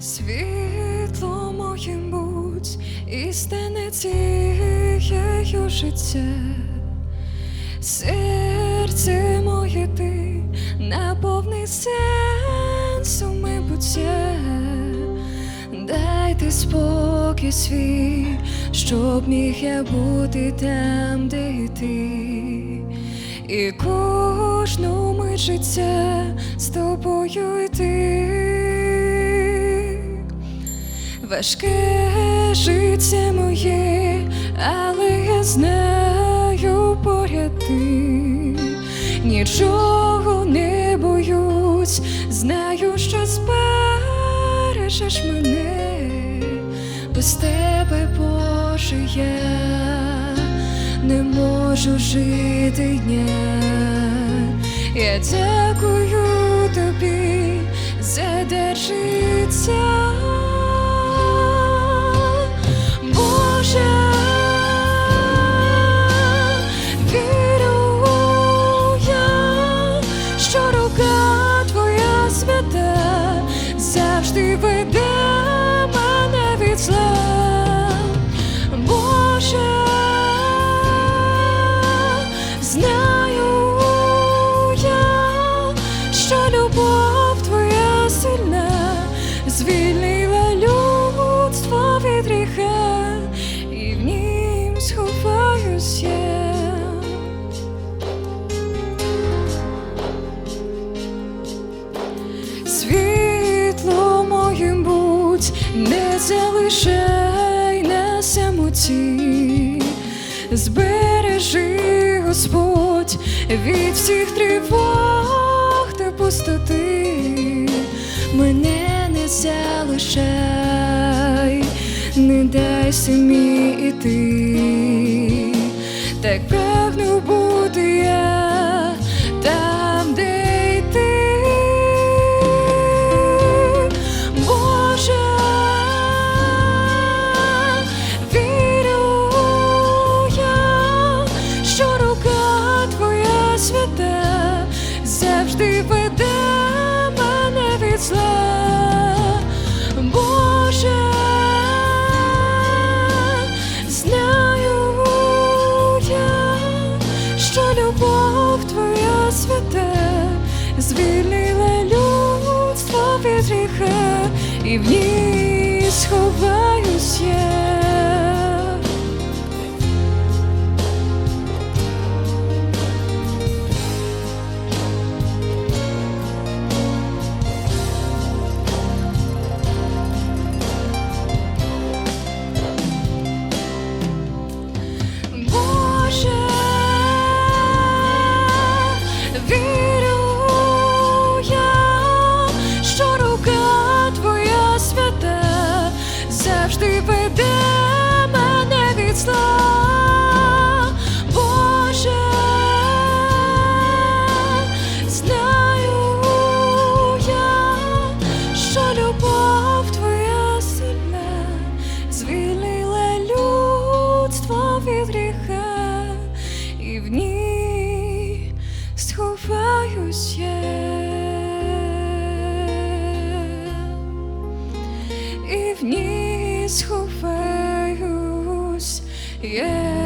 Світло моїм будь і стане цією життя, серце моє ти наповни сенсом майбуття, дайте спокій свій, щоб міг я бути там, де ти. І кожну мить життя з тобою йти. Важке життя моє, але я знаю поряд ти. Нічого не боюсь, знаю, що збережеш мене, без тебе, Боже, я не можу жити дня. Я дякую тобі за життя. Від гріха, і в нім сховаюсь я. Світло моїм будь, не залишай на самоті, збережи Господь від всіх тривог та пустоти, мене не залишай, не дай самі іти, так прагну бути я там, де й ти. Боже, вірю я, що рука твоя свята завжди веде мене від зла. Звільнила людство від гріха, і в ній сховаюсь я. Я. І в ній сховаюсь я.